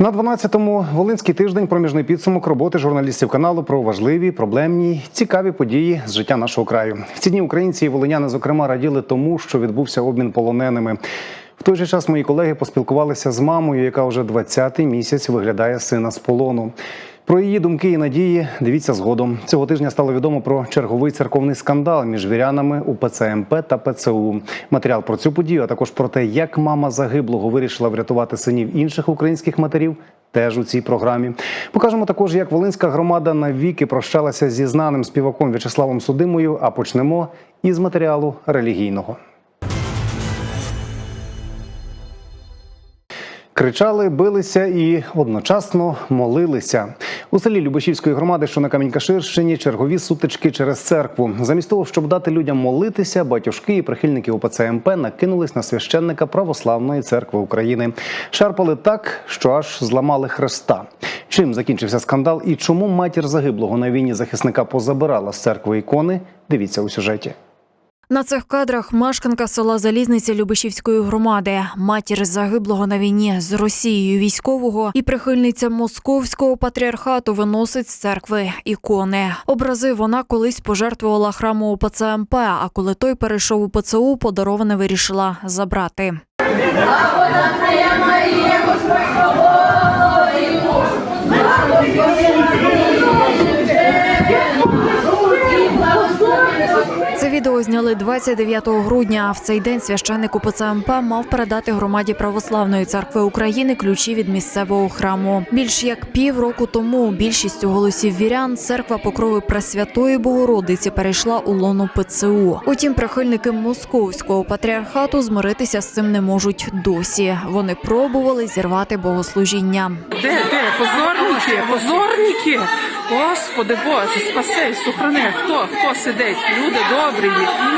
На 12-му Волинський тиждень проміжний підсумок роботи журналістів каналу про важливі, проблемні, цікаві події з життя нашого краю. В ці дні українці і волиняни, зокрема, раділи тому, що відбувся обмін полоненими. В той же час мої колеги поспілкувалися з мамою, яка вже 20-й місяць виглядає сина з полону. Про її думки і надії дивіться згодом. Цього тижня стало відомо про черговий церковний скандал між вірянами у ПЦМП та ПЦУ. Матеріал про цю подію, а також про те, як мама загиблого вирішила врятувати синів інших українських матерів. Теж у цій програмі покажемо також, як Волинська громада навіки прощалася зі знаним співаком В'ячеславом Судимою. А почнемо із матеріалу релігійного. Кричали, билися і одночасно молилися. У селі Любешівської громади, що на Камінь-Каширщині, чергові сутички через церкву. Замість того, щоб дати людям молитися, батюшки і прихильники УПЦ МП накинулись на священника Православної церкви України. Шарпали так, що аж зламали хреста. Чим закінчився скандал і чому матір загиблого на війні захисника позабирала з церкви ікони? Дивіться у сюжеті. На цих кадрах мешканка села Залізниця Любешівської громади, матір загиблого на війні з Росією військового і прихильниця московського патріархату виносить з церкви ікони. Образи вона колись пожертвувала храму УПЦ МП, а коли той перейшов у ПЦУ, подароване вирішила забрати. Це відео зняли 29 грудня. В цей день священник УПЦ МП мав передати громаді православної церкви України ключі від місцевого храму. Більш як півроку тому більшістю голосів вірян церква покрови Пресвятої Богородиці перейшла у лоно ПЦУ. Утім, прихильники московського патріархату змиритися з цим не можуть досі. Вони пробували зірвати богослужіння. Де, де? Позорники, позорники. Господи Боже, спаси, сохрани. Хто, хто сидить? Люди добрі,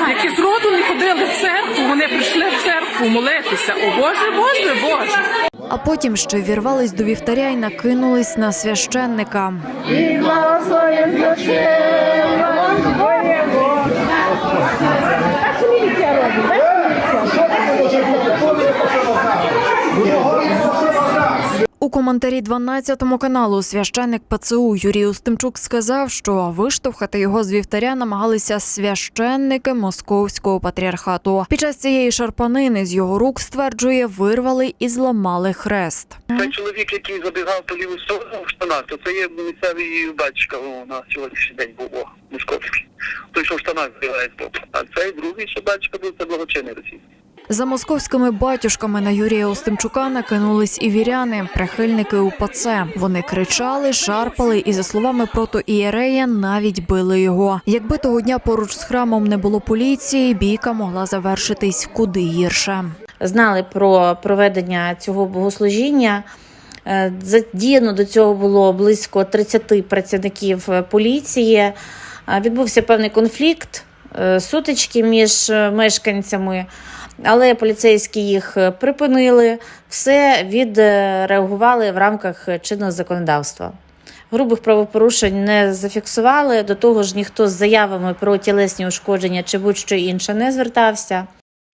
які з роду не ходили в церкву, вони прийшли в церкву молитися. О Боже, Боже, Боже. А потім ще вірвались до вівтаря і накинулись на священника. І благословен душі, Твоєго. А що міліція робить? Бачите, У коментарі 12 каналу священник ПЦУ Юрій Устимчук сказав, що виштовхати його з вівтаря намагалися священники московського патріархату. Під час цієї шарпанини з його рук стверджує, вирвали і зламали хрест. Цей чоловік, який забігав по ліву сторону в штанах, то це є місцевий батька о, на сьогоднішній день був московський. Той, що в штанах збігає. А цей другий, що батька був, це благочинний російський. За московськими батюшками на Юрія Остимчука накинулись і віряни, прихильники УПЦ. Вони кричали, шарпали і, за словами протоієрея, навіть били його. Якби того дня поруч з храмом не було поліції, бійка могла завершитись куди гірше. знали про проведення цього богослужіння. Е, Задіяно до цього було близько 30 працівників е, поліції. Е, Відбувся певний конфлікт, сутички між мешканцями, але поліцейські їх е, припинили, все відреагували в рамках чинного законодавства. Грубих правопорушень не зафіксували. До того ж, ніхто з заявами про тілесні ушкодження чи будь-що інше не звертався.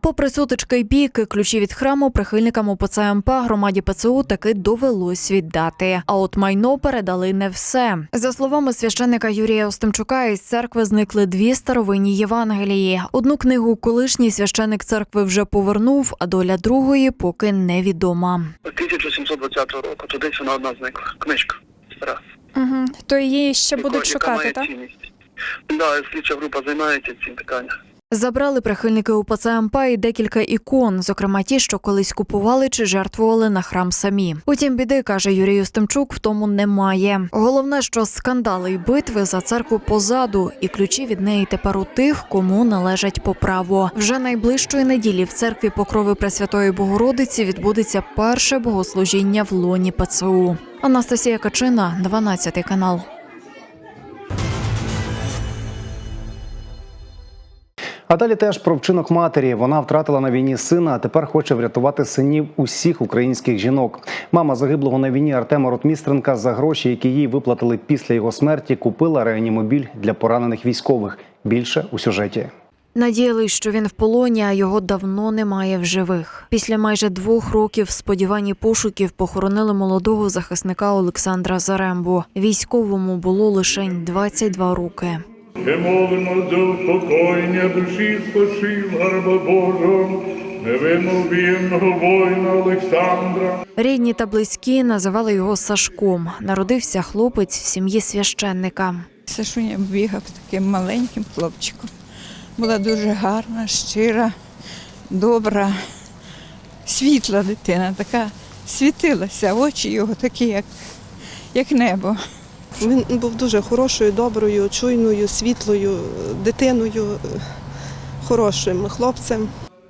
Попри сутички й бійки, ключі від храму прихильникам МП громаді ПЦУ таки довелось віддати. А от майно передали не все. За словами священника Юрія Остимчука, із церкви зникли дві старовинні Євангелії. Одну книгу колишній священник церкви вже повернув, а доля другої поки невідома. 1720 року, десь вона одна зникла. Книжка стара. Угу. То її ще Яка- будуть яка шукати, має так? цінність. Да, слідча група займається цим питанням. Забрали прихильники УПЦ МП і декілька ікон, зокрема ті, що колись купували чи жертвували на храм самі. Утім, біди каже Юрій Остимчук, в тому немає. Головне, що скандали й битви за церкву позаду, і ключі від неї тепер у тих, кому належать по праву. Вже найближчої неділі в церкві Покрови Пресвятої Богородиці відбудеться перше богослужіння в лоні ПЦУ. Анастасія Качина, 12 канал. А далі теж про вчинок матері. Вона втратила на війні сина, а тепер хоче врятувати синів усіх українських жінок. Мама загиблого на війні Артема Ротмістренка за гроші, які їй виплатили після його смерті, купила реанімобіль для поранених військових. Більше у сюжеті. Надіялись, що він в полоні, а його давно немає в живих. Після майже двох років сподівань і пошуків похоронили молодого захисника Олександра Зарембу. Військовому було лише 22 роки. Ми молимо за упокоєння душі спочив гарба Божого, невимовірного воїна Олександра. Рідні та близькі називали його Сашком. Народився хлопець в сім'ї священника. Сашуня бігав таким маленьким хлопчиком. Була дуже гарна, щира, добра, світла дитина, така світилася, очі його такі, як, як небо. Він був дуже хорошою, доброю, чуйною, світлою е, дитиною, е, хорошим хлопцем.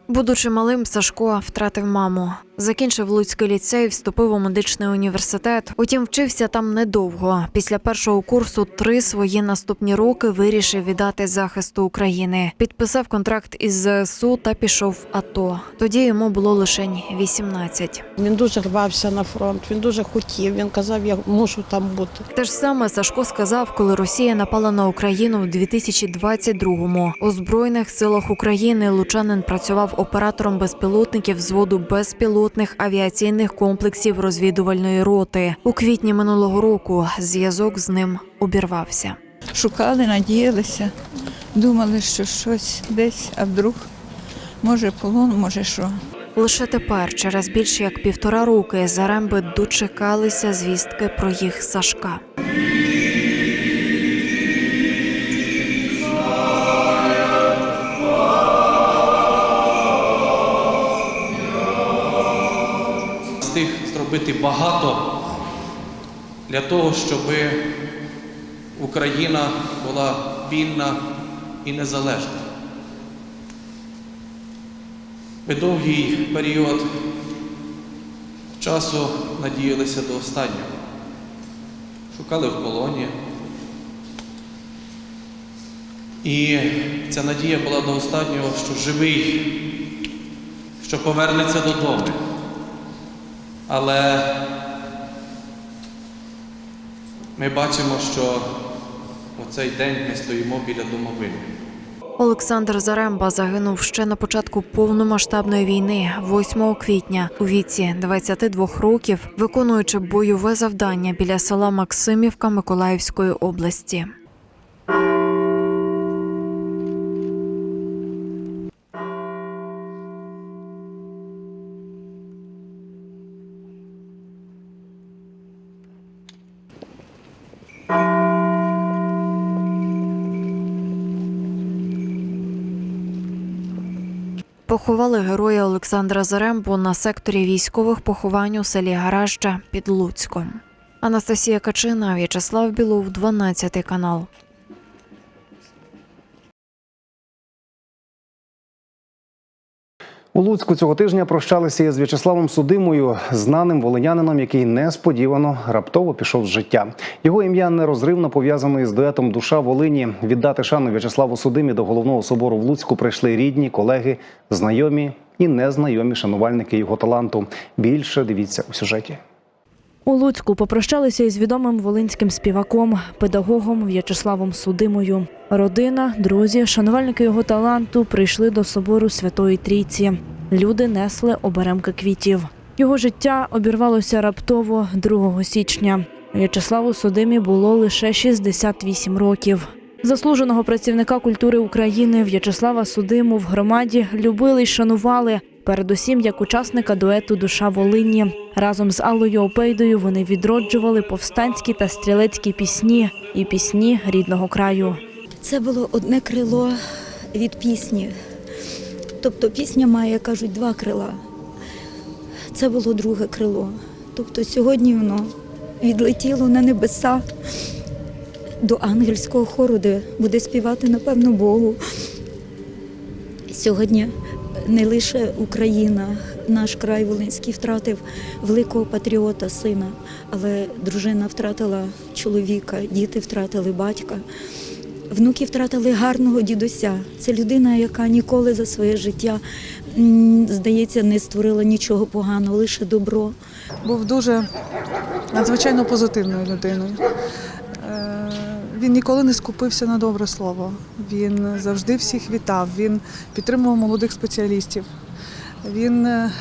Будучи малим, Сашко втратив маму. Закінчив Луцький ліцей, вступив у медичний університет. Утім, вчився там недовго. Після першого курсу три свої наступні роки вирішив віддати захисту України. Підписав контракт із ЗСУ та пішов в АТО. Тоді йому було лише 18. Він дуже рвався на фронт, він дуже хотів. Він казав, я мушу там бути. Те ж саме Сашко сказав, коли Росія напала на Україну в 2022-му. У збройних силах України Лучанин працював оператором безпілотників взводу безпілотних авіаційних комплексів розвідувальної роти. У квітні минулого року зв'язок з ним обірвався. Шукали, надіялися, думали, що щось десь, а вдруг, може полон, може що. Лише тепер, через більше як півтора роки, заремби дочекалися звістки про їх Сашка. Зробити багато для того, щоб Україна була вільна і незалежна. Ми довгий період часу надіялися до останнього. Шукали в полоні. І ця надія була до останнього, що живий, що повернеться додому. Але ми бачимо, що у цей день ми стоїмо біля домовини. Олександр Заремба загинув ще на початку повномасштабної війни, 8 квітня, у віці 22 років, виконуючи бойове завдання біля села Максимівка Миколаївської області. Поховали героя Олександра Зарембу на секторі військових поховань у селі Гаражча під Луцьком. Анастасія Качина, В'ячеслав Білов, 12 канал. У Луцьку цього тижня прощалися із В'ячеславом Судимою, знаним волинянином, який несподівано раптово пішов з життя. Його ім'я нерозривно пов'язане із дуетом Душа Волині. Віддати шану В'ячеславу Судимі до головного собору в Луцьку прийшли рідні, колеги, знайомі і незнайомі шанувальники його таланту. Більше дивіться у сюжеті. У Луцьку попрощалися із відомим волинським співаком, педагогом В'ячеславом Судимою. Родина, друзі, шанувальники його таланту прийшли до собору Святої Трійці. Люди несли оберемки квітів. Його життя обірвалося раптово 2 січня. В'ячеславу Судимі було лише 68 років. Заслуженого працівника культури України В'ячеслава Судиму в громаді любили й шанували. Передусім, як учасника дуету Душа Волині разом з Аллою Опейдою вони відроджували повстанські та стрілецькі пісні і пісні рідного краю. Це було одне крило від пісні. Тобто пісня має, кажуть, два крила. Це було друге крило. Тобто сьогодні воно відлетіло на небеса до ангельського хору, де буде співати, напевно, Богу. Сьогодні не лише Україна, наш край Волинський втратив великого патріота, сина, але дружина втратила чоловіка, діти втратили батька. Внуки втратили гарного дідуся. Це людина, яка ніколи за своє життя, здається, не створила нічого поганого, лише добро. Був дуже надзвичайно позитивною людиною. Він ніколи не скупився на добре слово. Він завжди всіх вітав. Він підтримував молодих спеціалістів. Він е,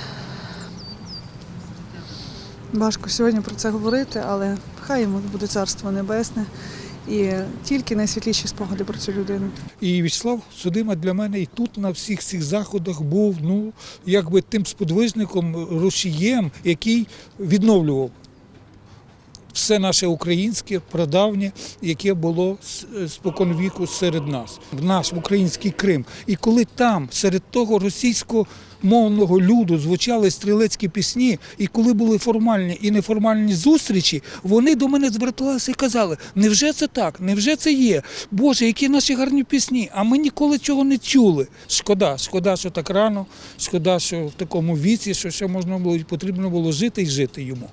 важко сьогодні про це говорити, але хай йому буде царство небесне і тільки найсвітліші спогади про цю людину. І Вячеслав Судима для мене і тут на всіх цих заходах був ну якби тим сподвижником, рушієм, який відновлював все наше українське, прадавнє, яке було з- спокон віку серед нас, наш український Крим. І коли там серед того російськомовного люду звучали стрілецькі пісні, і коли були формальні і неформальні зустрічі, вони до мене зверталися і казали: невже це так? Невже це є? Боже, які наші гарні пісні? А ми ніколи цього не чули. Шкода, шкода, що так рано, шкода, що в такому віці, що ще можна було потрібно було жити і жити йому.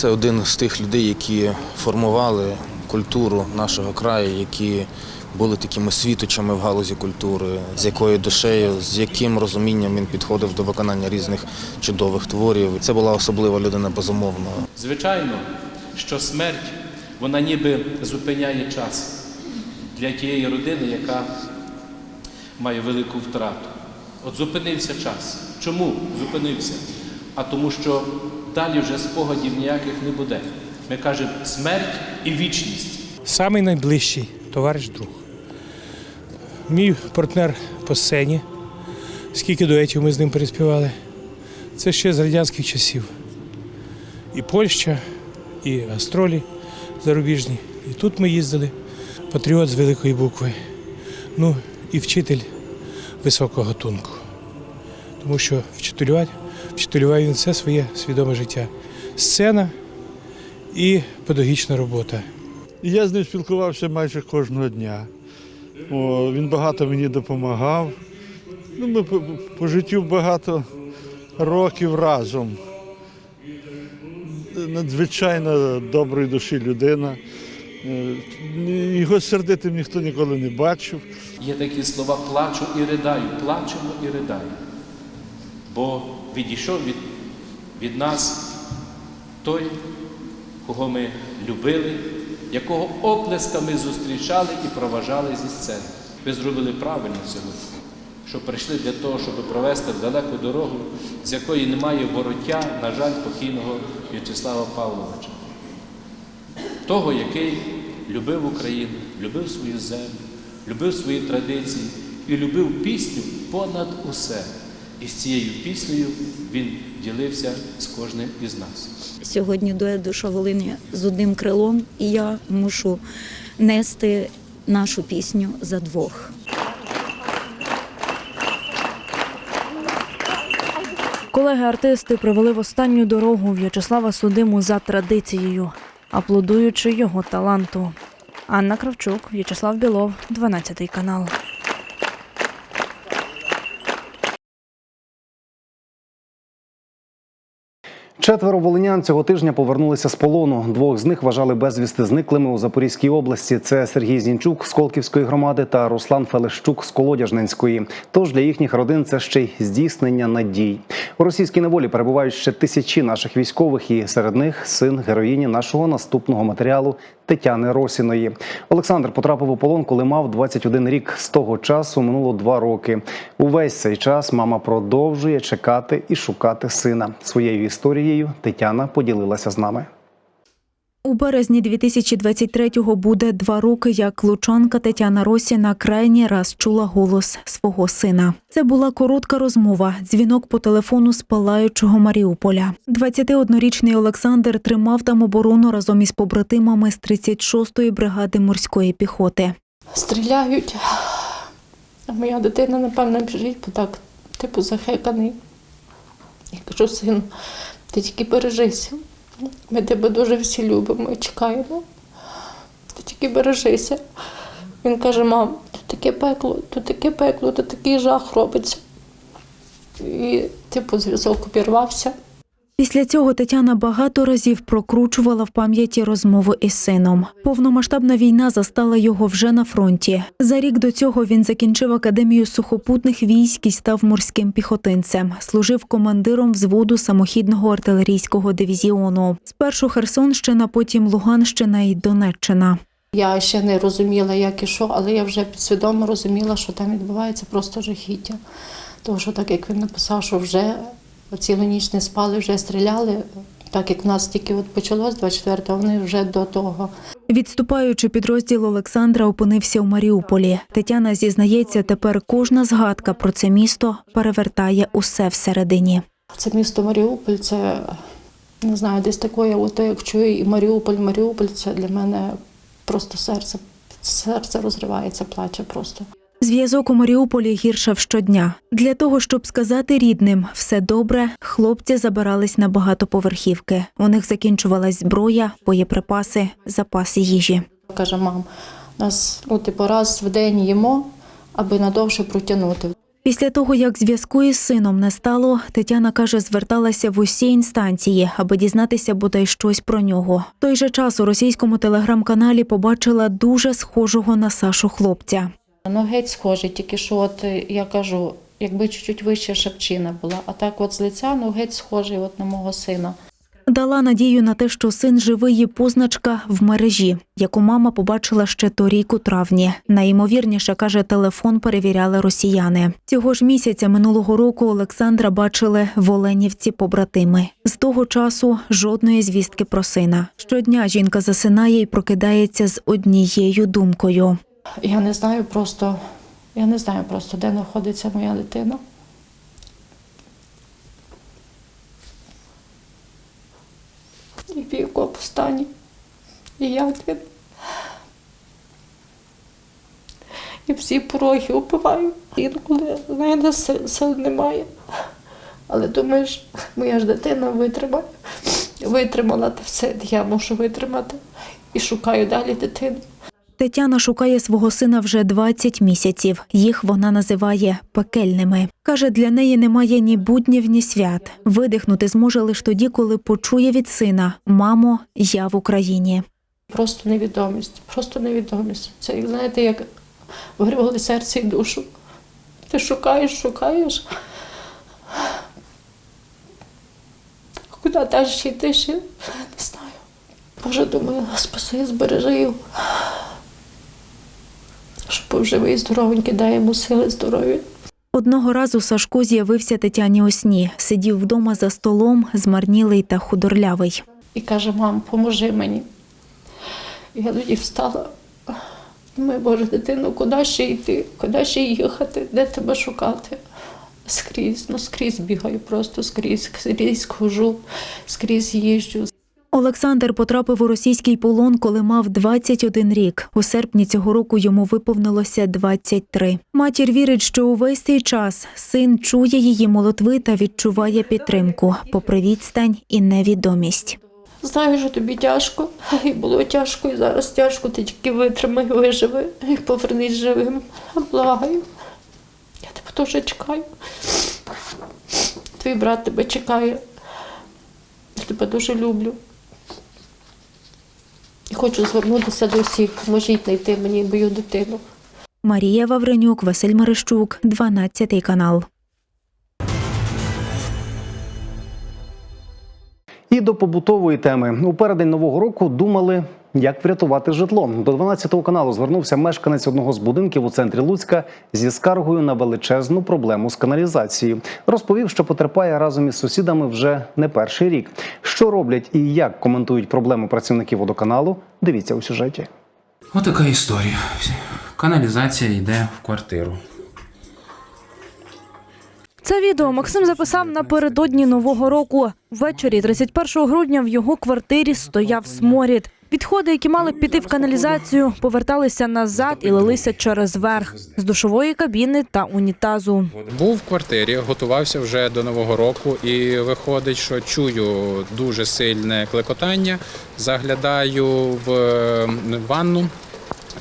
Це один з тих людей, які формували культуру нашого краю, які були такими світочами в галузі культури, з якою душею, з яким розумінням він підходив до виконання різних чудових творів. Це була особлива людина, безумовно. Звичайно, що смерть вона ніби зупиняє час для тієї родини, яка має велику втрату. От зупинився час. Чому зупинився? А тому, що далі вже спогадів ніяких не буде. Ми кажемо смерть і вічність. Самий найближчий товариш друг. Мій партнер по сцені. Скільки дуетів ми з ним переспівали. Це ще з радянських часів. І Польща, і гастролі зарубіжні. І тут ми їздили. Патріот з великої букви. Ну і вчитель високого гатунку. Тому що вчителювати, вчителював він все своє свідоме життя. Сцена і педагогічна робота. Я з ним спілкувався майже кожного дня. О, він багато мені допомагав. Ну, ми по, по життю багато років разом. Надзвичайно доброї душі людина. Е, Його сердитим ніхто ніколи не бачив. Є такі слова плачу і ридаю, плачемо і ридаю. Бо відійшов від, від нас той, кого ми любили, якого оплесками зустрічали і проважали зі сцени. Ви зробили правильно сьогодні, що прийшли для того, щоб провести далеку дорогу, з якої немає вороття, на жаль, покійного В'ячеслава Павловича. Того, який любив Україну, любив свою землю, любив свої традиції і любив пісню понад усе. І з цією піснею він ділився з кожним із нас. Сьогодні дует душа Волині з одним крилом, і я мушу нести нашу пісню за двох. Колеги-артисти провели в останню дорогу В'ячеслава Судиму за традицією, аплодуючи його таланту. Анна Кравчук, В'ячеслав Білов, 12 канал. Четверо волинян цього тижня повернулися з полону. Двох з них вважали безвісти зниклими у Запорізькій області. Це Сергій Зінчук з Колківської громади та Руслан Фелещук з Колодяжненської. Тож для їхніх родин це ще й здійснення надій. У російській неволі перебувають ще тисячі наших військових, і серед них син героїні нашого наступного матеріалу Тетяни Росіної. Олександр потрапив у полон, коли мав 21 рік. З того часу минуло два роки. Увесь цей час мама продовжує чекати і шукати сина. Своєю історією Тетяна поділилася з нами. У березні 2023-го буде два роки, як лучанка Тетяна Росіна крайній раз чула голос свого сина. Це була коротка розмова, дзвінок по телефону з палаючого Маріуполя. 21-річний Олександр тримав там оборону разом із побратимами з 36-ї бригади морської піхоти. Стріляють. А моя дитина, напевно, біжить, бо так, типу, захеканий. Я кажу, сину, ти тільки бережися. Ми тебе дуже всі любимо і чекаємо. Ти тільки бережися. Він каже: мам, тут таке пекло, тут таке пекло, тут такий жах робиться. І, типу, зв'язок обірвався. Після цього Тетяна багато разів прокручувала в пам'яті розмови із сином. Повномасштабна війна застала його вже на фронті. За рік до цього він закінчив академію сухопутних військ і став морським піхотинцем. Служив командиром взводу самохідного артилерійського дивізіону. Спершу Херсонщина, потім Луганщина і Донеччина. Я ще не розуміла, як і що, але я вже підсвідомо розуміла, що там відбувається просто жахіття. Тому що так як він написав, що вже цілу ніч не спали, вже стріляли. Так як в нас тільки от почалось 24-го, вони вже до того. Відступаючи, підрозділ Олександра опинився у Маріуполі. Тетяна зізнається, тепер кожна згадка про це місто перевертає усе всередині. Це місто Маріуполь, це не знаю, десь такое, от як чую і Маріуполь, Маріуполь, це для мене просто серце, серце розривається, плаче просто. Зв'язок у Маріуполі гіршав щодня. Для того, щоб сказати рідним все добре, хлопці забирались на багатоповерхівки. У них закінчувалась зброя, боєприпаси, запаси їжі. Каже, мам, нас ну, типу, раз в день їмо, аби надовше протягнути. Після того, як зв'язку із сином не стало, Тетяна каже, зверталася в усі інстанції, аби дізнатися бодай щось про нього. В той же час у російському телеграм-каналі побачила дуже схожого на Сашу хлопця. Ну, геть схожий, тільки що от е, я кажу, якби чуть-чуть вища шапчина була, а так от з лиця, ну геть схожий от на мого сина. Дала надію на те, що син живий є позначка в мережі, яку мама побачила ще торік у травні. Найімовірніше каже, телефон перевіряли росіяни. Цього ж місяця минулого року Олександра бачили в Оленівці побратими. З того часу жодної звістки про сина. Щодня жінка засинає і прокидається з однією думкою. Я не знаю просто, я не знаю просто, де знаходиться моя дитина. І в якому стані. І як він. І всі пороги убиваю. Інколи мене сил, немає. Але думаєш, моя ж дитина витримає. Витримала те все, я можу витримати. І шукаю далі дитину. Тетяна шукає свого сина вже 20 місяців. Їх вона називає пекельними. Каже, для неї немає ні буднів, ні свят. Видихнути зможе лише тоді, коли почує від сина Мамо, я в Україні. Просто невідомість, просто невідомість. Це, знаєте, як вирвали серце і душу. Ти шукаєш, шукаєш. Куди далі йти ще? Не знаю. Боже, думаю, спаси, збережи його. Був живий, здоровенький, дай йому сили, здоров'я. Одного разу Сашко з'явився Тетяні у сні. Сидів вдома за столом, змарнілий та худорлявий. І каже, мам, поможи мені. Я тоді встала. Думаю, Боже, дитину, куди ще йти, куди ще їхати, де тебе шукати? Скрізь, ну скрізь бігаю, просто скрізь, скрізь хожу, скрізь їжджу. Олександр потрапив у російський полон, коли мав 21 рік. У серпні цього року йому виповнилося 23. Матір вірить, що увесь цей час син чує її молитви та відчуває підтримку, попри відстань і невідомість. Знаю, що тобі тяжко, і було тяжко, і зараз тяжко, ти тільки витримай, виживи і повернись живим. Благаю. Я тебе теж чекаю. Твій брат тебе чекає. Я тебе дуже люблю. Хочу звернутися до всіх. Можіть знайти мені мою дитину. Марія Вавренюк, Василь Марищук, 12 канал. До побутової теми у переддень нового року думали, як врятувати житло. До 12 каналу звернувся мешканець одного з будинків у центрі Луцька зі скаргою на величезну проблему з каналізацією. Розповів, що потерпає разом із сусідами вже не перший рік. Що роблять і як коментують проблему працівників водоканалу? Дивіться у сюжеті. Отака історія. Каналізація йде в квартиру. Це відео Максим записав напередодні нового року. Ввечері 31 грудня в його квартирі стояв сморід. Відходи, які мали піти в каналізацію, поверталися назад і лилися через верх з душової кабіни та унітазу. Був в квартирі, готувався вже до нового року, і виходить, що чую дуже сильне клекотання. Заглядаю в ванну.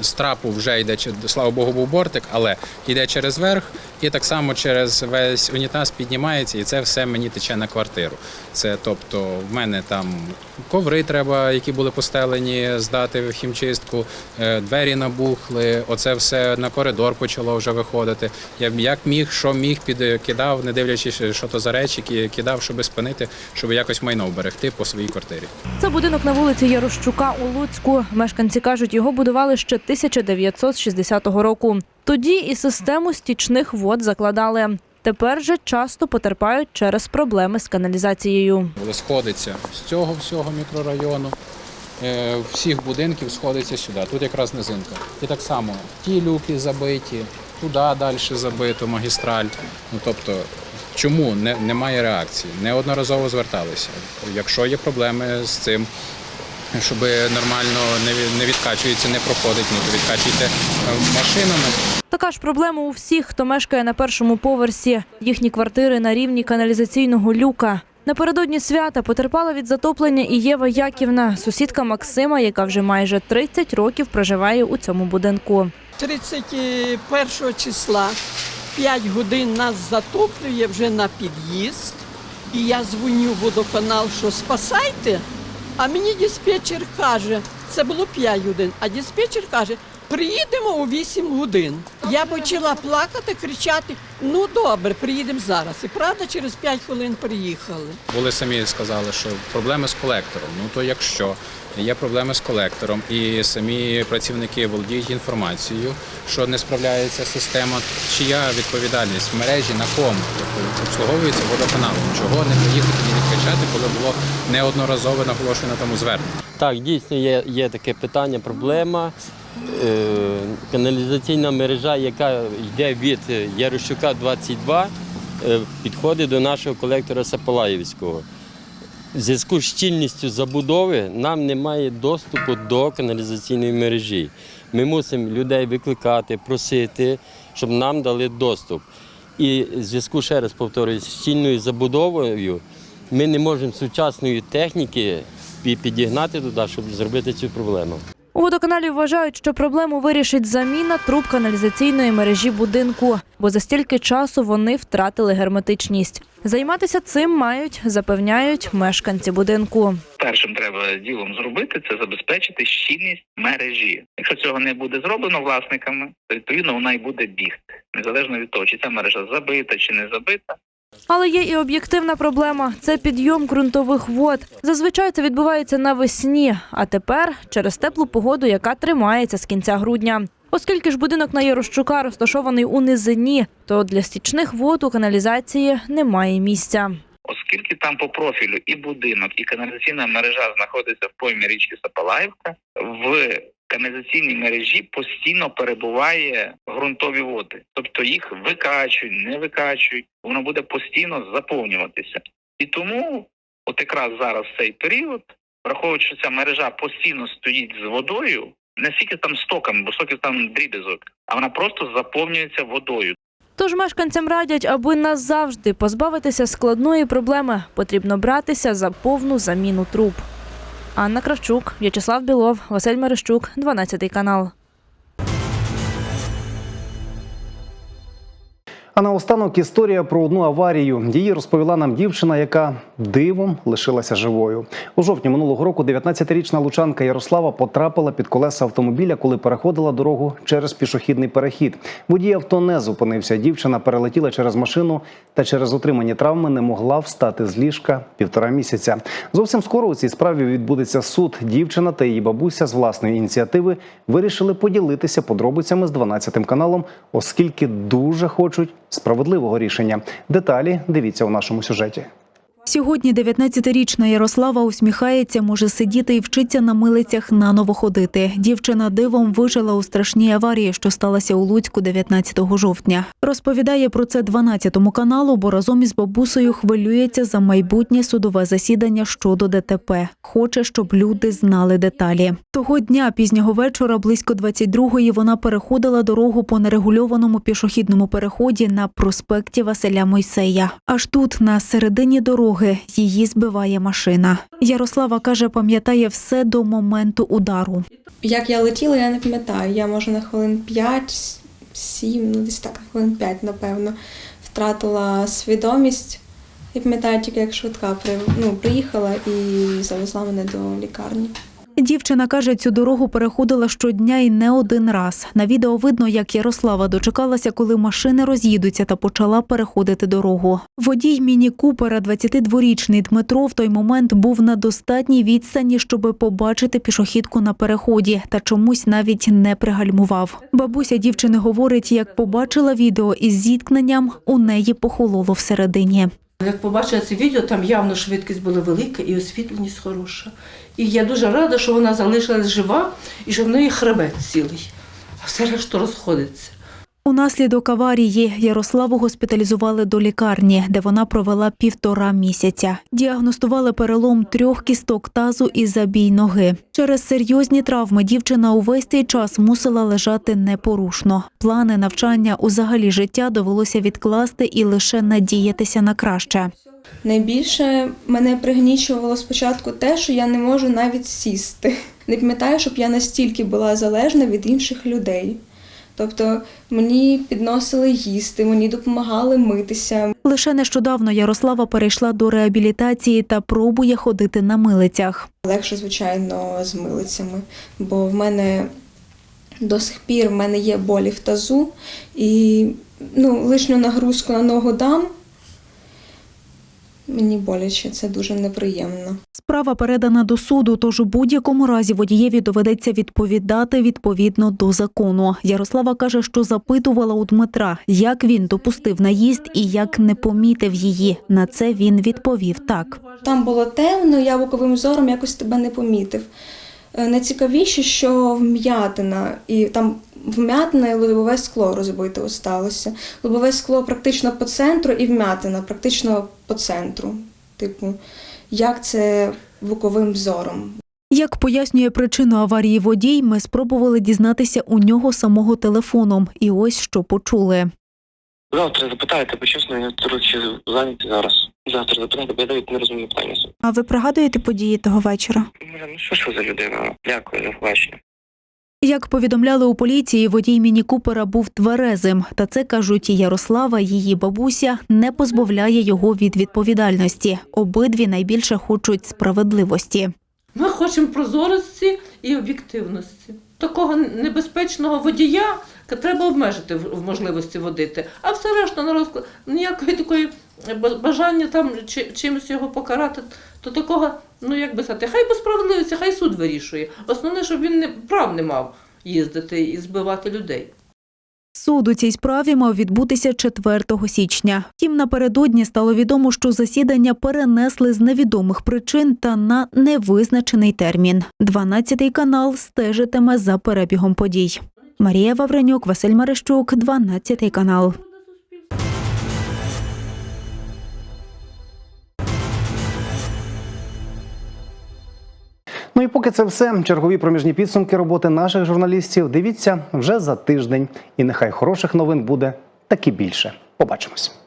З трапу вже йде, слава Богу, був бортик, але йде через верх і так само через весь унітаз піднімається, і це все мені тече на квартиру. Це тобто в мене там коври треба, які були постелені, здати в хімчистку, е, двері набухли, оце все на коридор почало вже виходити. Я як міг, що міг, підкидав, не дивлячись, що то за речі, кидав, щоб спинити, щоб якось майно вберегти по своїй квартирі. Це будинок на вулиці Ярощука у Луцьку. Мешканці кажуть, його будували ще 1960 року. Тоді і систему стічних вод закладали. Тепер же часто потерпають через проблеми з каналізацією. Сходиться з цього всього мікрорайону, е, всіх будинків сходиться сюди. Тут якраз низинка. І так само ті люки забиті, туди далі забито, магістраль. Ну тобто, чому немає реакції? Неодноразово зверталися. Якщо є проблеми з цим, щоб нормально не, відкачується, не проходить, ну то відкачуйте е, машинами. Така ж проблема у всіх, хто мешкає на першому поверсі. Їхні квартири на рівні каналізаційного люка. Напередодні свята потерпала від затоплення і Єва Яківна, сусідка Максима, яка вже майже 30 років проживає у цьому будинку. 31 числа 5 годин нас затоплює вже на під'їзд. І я дзвоню в водоканал, що спасайте. А мені диспетчер каже, це було 5 годин, а диспетчер каже, приїдемо у 8 годин. Я почала плакати, кричати: ну добре, приїдемо зараз. І правда, через 5 хвилин приїхали. Були самі сказали, що проблеми з колектором. Ну то якщо є проблеми з колектором, і самі працівники володіють інформацією, що не справляється система, чия відповідальність в мережі на кому Тобто обслуговується водоканалом. Чого не поїхати і відкачати, коли було неодноразово наголошено на тому звернення. Так, дійсно є, є таке питання, проблема. Е, каналізаційна мережа, яка йде від Ярощука 22, е, підходить до нашого колектора Сапалаївського. В зв'язку з щільністю забудови нам немає доступу до каналізаційної мережі. Ми мусимо людей викликати, просити, щоб нам дали доступ. І в зв'язку, ще раз повторюю, з щільною забудовою ми не можемо сучасної техніки підігнати туди, щоб зробити цю проблему. У водоканалі вважають, що проблему вирішить заміна труб каналізаційної мережі будинку, бо за стільки часу вони втратили герметичність. Займатися цим мають, запевняють мешканці будинку. Першим треба ділом зробити це забезпечити щільність мережі. Якщо цього не буде зроблено власниками, то відповідно вона й буде бігти, незалежно від того, чи ця мережа забита чи не забита. Але є і об'єктивна проблема це підйом ґрунтових вод. Зазвичай це відбувається навесні, а тепер через теплу погоду, яка тримається з кінця грудня. Оскільки ж будинок на Ярощука розташований у низині, то для стічних вод у каналізації немає місця. Оскільки там по профілю і будинок, і каналізаційна мережа знаходиться в поймі річки Сапалаївка, в каналізаційній мережі постійно перебуває ґрунтові води, тобто їх викачують, не викачують, воно буде постійно заповнюватися. І тому, от якраз зараз цей період, враховуючи, що ця мережа постійно стоїть з водою, не стільки там стоками, бо стоків там дріб'язок, а вона просто заповнюється водою. Тож мешканцям радять, аби назавжди позбавитися складної проблеми, потрібно братися за повну заміну труб. Анна Кравчук, В'ячеслав Білов, Василь Мерещук, 12 канал. А наостанок історія про одну аварію. Її розповіла нам дівчина, яка дивом лишилася живою. У жовтні минулого року 19-річна лучанка Ярослава потрапила під колеса автомобіля, коли переходила дорогу через пішохідний перехід. Водій авто не зупинився. Дівчина перелетіла через машину та через отримані травми не могла встати з ліжка півтора місяця. Зовсім скоро у цій справі відбудеться суд. Дівчина та її бабуся з власної ініціативи вирішили поділитися подробицями з 12 каналом, оскільки дуже хочуть справедливого рішення. Деталі дивіться у нашому сюжеті. Сьогодні 19-річна Ярослава усміхається, може сидіти і вчиться на милицях наново ходити. Дівчина дивом вижила у страшній аварії, що сталася у Луцьку 19 жовтня. Розповідає про це 12-му каналу, бо разом із бабусею хвилюється за майбутнє судове засідання щодо ДТП. Хоче, щоб люди знали деталі. Того дня пізнього вечора, близько 22-ї, вона переходила дорогу по нерегульованому пішохідному переході на проспекті Василя Мойсея. Аж тут, на середині дороги, дороги. Її збиває машина. Ярослава каже, пам'ятає все до моменту удару. Як я летіла, я не пам'ятаю. Я може на хвилин 5, 7, ну десь так, на хвилин 5, напевно, втратила свідомість. І пам'ятаю тільки, як швидка ну, приїхала і завезла мене до лікарні. Дівчина каже, цю дорогу переходила щодня і не один раз. На відео видно, як Ярослава дочекалася, коли машини роз'їдуться та почала переходити дорогу. Водій міні-купера, 22-річний Дмитро, в той момент був на достатній відстані, щоб побачити пішохідку на переході, та чомусь навіть не пригальмував. Бабуся дівчини говорить, як побачила відео із зіткненням, у неї похололо всередині. Як побачила це відео, там явно швидкість була велика і освітленість хороша. І я дуже рада, що вона залишилась жива і що в неї хребет цілий, а все решта розходиться. Унаслідок аварії Ярославу госпіталізували до лікарні, де вона провела півтора місяця. Діагностували перелом трьох кісток тазу і забій ноги. Через серйозні травми дівчина увесь цей час мусила лежати непорушно. Плани навчання узагалі життя довелося відкласти і лише надіятися на краще. Найбільше мене пригнічувало спочатку те, що я не можу навіть сісти. Не пам'ятаю, щоб я настільки була залежна від інших людей. Тобто мені підносили їсти, мені допомагали митися. Лише нещодавно Ярослава перейшла до реабілітації та пробує ходити на милицях. Легше, звичайно, з милицями, бо в мене до сих пір в мене є болі в тазу і ну, лишню нагрузку на ногу дам. Мені боляче, це дуже неприємно. Справа передана до суду, тож у будь-якому разі водієві доведеться відповідати відповідно до закону. Ярослава каже, що запитувала у Дмитра, як він допустив наїзд і як не помітив її. На це він відповів так. Там було темно, я боковим зором якось тебе не помітив. Е, Найцікавіше, що вм'ятина, і там вм'ятина і лобове скло розбите осталося. Лобове скло практично по центру і вм'ятина практично по центру. Типу, як це боковим зором? Як пояснює причину аварії водій, ми спробували дізнатися у нього самого телефоном. І ось що почули. Завтра запитайте, бо чесно, я коротше зайнятий зараз. Завтра запитайте, бо я навіть не розумію питання. А ви пригадуєте події того вечора? Бля, ну що ж ви за людина? Дякую за побачення. Як повідомляли у поліції, водій міні-купера був тверезим. Та це кажуть Ярослава, її бабуся, не позбавляє його від відповідальності. Обидві найбільше хочуть справедливості. Ми хочемо прозорості і об'єктивності. Такого небезпечного водія треба обмежити в можливості водити, а все решта на розклад ніякої такої бажання там чи, чимось його покарати, то такого, ну як би сказати, хай по справедливості, хай суд вирішує. Основне, щоб він не прав не мав їздити і збивати людей. Суд у цій справі мав відбутися 4 січня. Втім, напередодні стало відомо, що засідання перенесли з невідомих причин та на невизначений термін. 12 канал стежитиме за перебігом подій. Марія Вавренюк, Василь Марищук, 12 канал. Ну і поки це все, чергові проміжні підсумки роботи наших журналістів. Дивіться вже за тиждень. І нехай хороших новин буде таки більше. Побачимось.